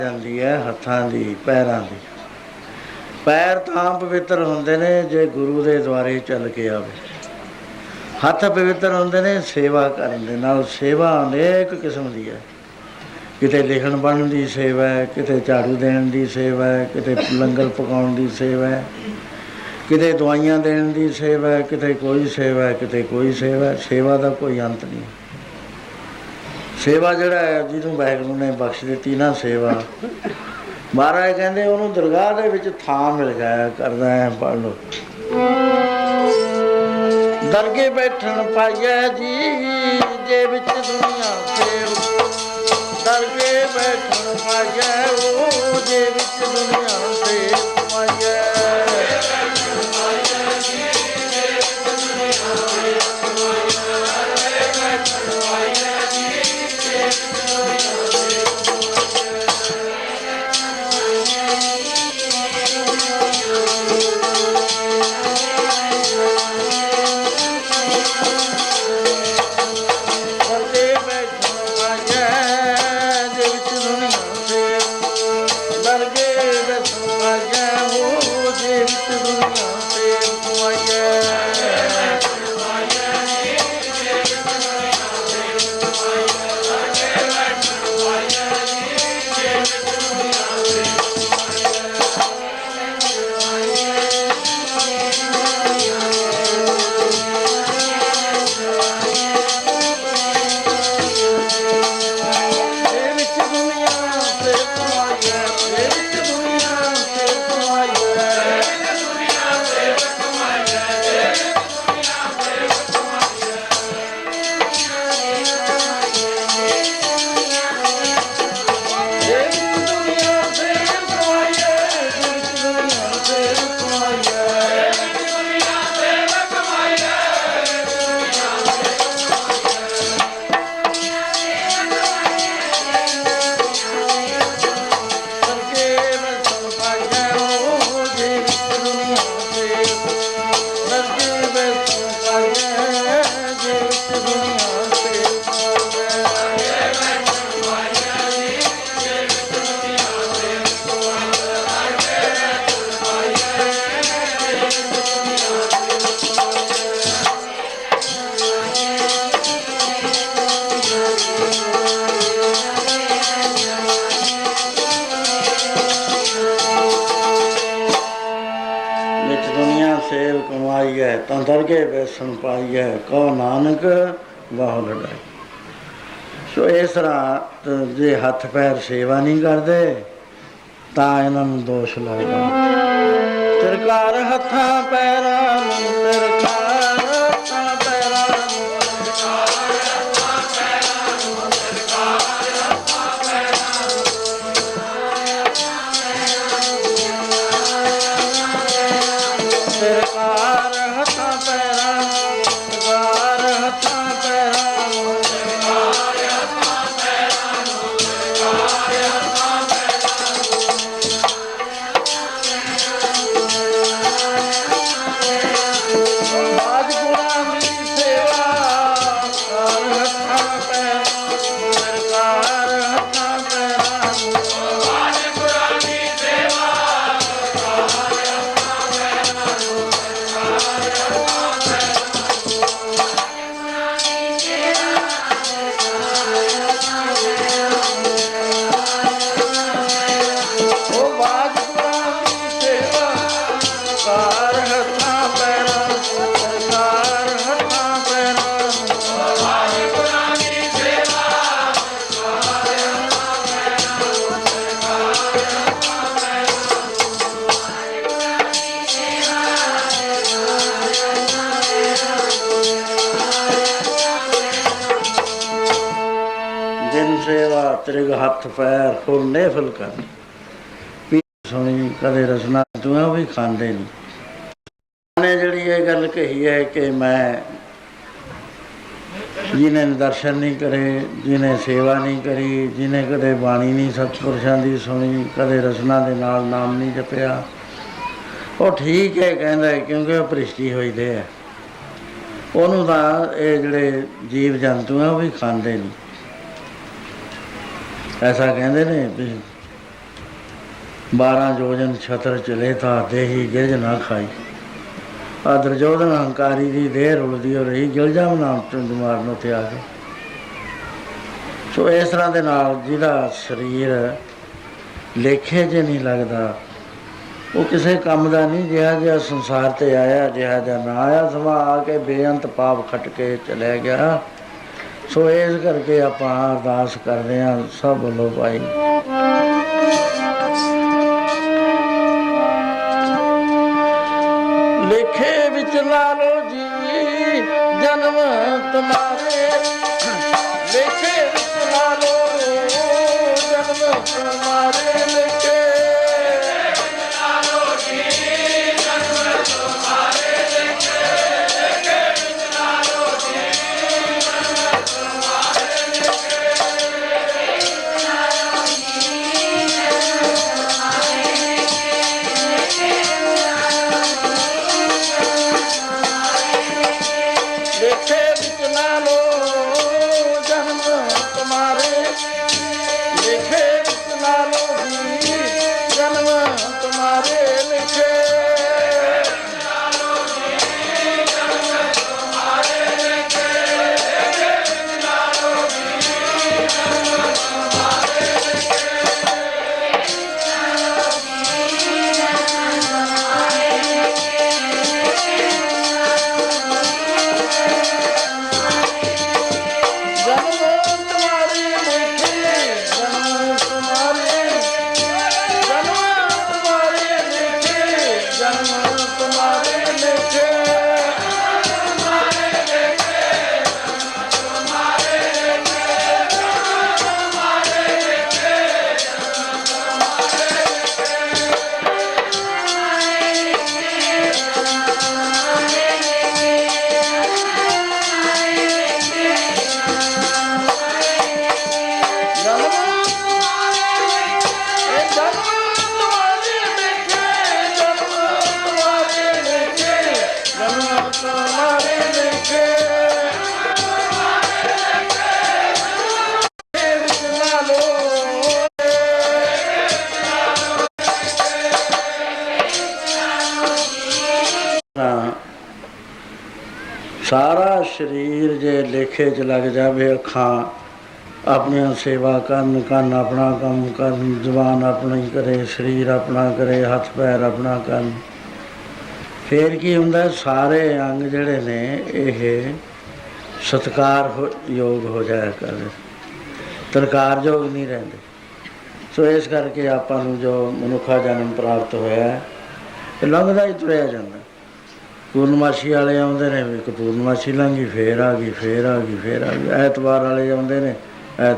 ਜਾਂਦੀ ਹੈ ਹੱਥਾਂ ਦੀ, ਪੈਰਾਂ ਦੀ। ਪੈਰ ਤਾਂ ਪਵਿੱਤਰ ਹੁੰਦੇ ਨੇ, ਜੇ ਗੁਰੂ ਦੇ ਦੁਆਰੇ ਚੱਲ ਕੇ ਆਵੇ। ਹੱਥ ਪਵਿੱਤਰ ਹੁੰਦੇ ਨੇ, ਸੇਵਾ ਕਰਨ ਦੇ ਨਾਲ ਸੇਵਾ ਅਨੇਕ ਕਿਸਮ ਦੀ ਹੈ। ਕਿਤੇ ਲਿਖਣ ਬਣਨ ਦੀ ਸੇਵਾ ਹੈ, ਕਿਤੇ ਝਾੜੂ ਦੇਣ ਦੀ ਸੇਵਾ ਹੈ, ਕਿਤੇ ਲੰਗਰ ਪਕਾਉਣ ਦੀ ਸੇਵਾ ਹੈ। ਕਿਤੇ ਦਵਾਈਆਂ ਦੇਣ ਦੀ ਸੇਵਾ ਹੈ, ਕਿਤੇ ਕੋਈ ਸੇਵਾ ਹੈ, ਕਿਤੇ ਕੋਈ ਸੇਵਾ ਸੇਵਾ ਦਾ ਕੋਈ ਅੰਤ ਨਹੀਂ। ਸੇਵਾ ਜਿਹੜਾ ਹੈ, ਜਿਹਨੂੰ ਵਾਹਿਗੁਰੂ ਨੇ ਬਖਸ਼ ਦਿੱਤੀ ਨਾ ਸੇਵਾ। ਮਹਾਰਾਜ ਕਹਿੰਦੇ ਉਹਨੂੰ ਦਰਗਾਹ ਦੇ ਵਿੱਚ ਥਾਂ ਮਿਲ ਗਿਆ ਕਰਦਾ ਹੈ ਪੜ ਲੋ ਦਰਗੇ ਬੈਠਣ ਪਾਇਆ ਜੀ, ਜੇ ਵਿੱਚ ਦੁਨੀਆ ਫੇਰ ਬੈਠਣ ਪਾਇਆ ਉਹ ਵਿੱਚ ਦੁਨੀਆ ਸੇਲ ਕਮਾਈ ਹੈ, ਤਾਂ ਦਰਗੇ ਬੈਸਣ ਪਾਈ ਹੈ ਕਹੋ ਨਾਨਕ ਵਾਹ ਲੜਾਈ ਸੋ ਇਸ ਤਰ੍ਹਾਂ ਜੇ ਹੱਥ ਪੈਰ ਸੇਵਾ ਨਹੀਂ ਕਰਦੇ, ਤਾਂ ਇਹਨਾਂ ਨੂੰ ਦੋਸ਼ ਲੱਗਦਾ। ਸਰਕਾਰ ਹੱਥਾਂ ਪੈਰਾਂ ਸਰਕਾਰ ਹੱਥਾਂ ਸੇਵਾ ਤੇਰੇ ਹੱਥ ਪੈਰ ਫੁੱਲ ਨੇ ਫੁੱਲ ਪੀ ਸੁਣੀ ਕਦੇ ਰਸਨਾ ਤੂੰ ਵੀ ਖਾਂਦੇ ਨਹੀਂ ਨੇ ਜਿਹੜੀ ਇਹ ਗੱਲ ਕਹੀ ਹੈ ਕਿ ਮੈਂ ਜਿਹਨੇ ਦਰਸ਼ਨ ਨਹੀਂ ਕਰੇ ਜਿਹਨੇ ਸੇਵਾ ਨਹੀਂ ਕਰੀ ਜਿਹਨੇ ਕਦੇ ਬਾਣੀ ਨਹੀਂ ਸਤਪੁਰਸ਼ਾਂ ਦੀ ਸੁਣੀ ਕਦੇ ਰਸਨਾ ਦੇ ਨਾਲ ਨਾਮ ਨਹੀਂ ਜਪਿਆ। ਉਹ ਠੀਕ ਹੈ ਕਹਿੰਦਾ ਹੈ, ਕਿਉਂਕਿ ਉਹ ਭ੍ਰਿਸ਼ਟੀ ਹੋਈ ਦੇ ਹੈ। ਉਹਨੂੰ ਤਾਂ ਇਹ ਜਿਹੜੇ ਜੀਵ ਜੰਤੂ ਆ ਉਹ ਵੀ ਖਾਂਦੇ ਨਹੀਂ ਐਸਾ ਕਹਿੰਦੇ ਨੇ ਵੀ 12 ਜੋਜਨ ਛਤਰ ਚਲੇ ਤਾਂ ਦੇਹੀ ਗਿਰਜ ਨਾ ਖਾਈ। ਆ ਦੁਰਜੋਧਨ ਹੰਕਾਰੀ ਦੀ ਦੇਹ ਰੁਲਦੀ ਹੋ ਰਹੀ ਗਿਲਜਾਮ ਨਾਮ ਚੁੰਦ ਮਾਰਨ ਉੱਤੇ ਆ ਗਏ। ਸੋ ਇਸ ਤਰ੍ਹਾਂ ਦੇ ਨਾਲ ਜਿਹਦਾ ਸਰੀਰ ਲੇਖੇ ਜੇ ਨਹੀਂ ਲੱਗਦਾ, ਉਹ ਕਿਸੇ ਕੰਮ ਦਾ ਨਹੀਂ ਜਿਹਾ ਜਿਹਾ ਸੰਸਾਰ ਤੇ ਆਇਆ, ਜਿਹਾ ਜਿਹਾ ਨਾ ਆਇਆ ਸਮਾਂ ਆ ਕੇ ਬੇਅੰਤ ਪਾਪ ਖੱਟ ਕੇ ਚਲੇ ਗਿਆ। ਸੋ ਇਸ ਕਰਕੇ ਆਪਾਂ ਅਰਦਾਸ ਕਰਦੇ ਹਾਂ ਸਭ ਵੱਲੋਂ ਭਾਈ। ਲੇਖੇ ਵਿੱਚ ਲਾ ਲੋ ਜੀ, ਜਨਮ ਤੁਮਾਰੇ। ਸਾਰਾ ਸਰੀਰ ਜੇ ਲੇਖੇ ਚ ਲੱਗ ਜਾਵੇ ਅੱਖਾਂ ਆਪਣੀਆਂ ਸੇਵਾ ਕਰਨ ਕੰਨ ਆਪਣਾ ਕੰਮ ਕਰਨ ਜ਼ੁਬਾਨ ਆਪਣੀ ਕਰੇ ਸਰੀਰ ਆਪਣਾ ਕਰੇ ਹੱਥ ਪੈਰ ਆਪਣਾ ਕਰਨ। ਫੇਰ ਕੀ ਹੁੰਦਾ ਸਾਰੇ ਅੰਗ ਜਿਹੜੇ ਨੇ ਇਹ ਸਤਕਾਰ ਹੋ- ਯੋਗ ਹੋ ਜਾਇਆ ਕਰਦੇ ਤਰਕਾਰ ਯੋਗ ਨਹੀਂ ਰਹਿੰਦੇ। ਸੋ ਇਸ ਕਰਕੇ ਆਪਾਂ ਨੂੰ ਜੋ ਮਨੁੱਖਾ ਜਨਮ ਪ੍ਰਾਪਤ ਹੋਇਆ ਹੈ, ਇਹ ਲੰਘਦਾ ਹੀ ਤੁਰਿਆ ਜਾਂਦਾ। ਪੂਰਨਮਾਸ਼ੀ ਵਾਲੇ ਆਉਂਦੇ ਨੇ, ਵੀ ਇੱਕ ਪੂਰਨਮਾਸ਼ੀ ਲੰਘੀ, ਫੇਰ ਆ ਗਈ, ਫੇਰ ਆ ਗਈ, ਫੇਰ ਆ ਗਈ। ਐਤਵਾਰ ਵਾਲੇ ਆਉਂਦੇ ਨੇ, ਐਤਵਾਰ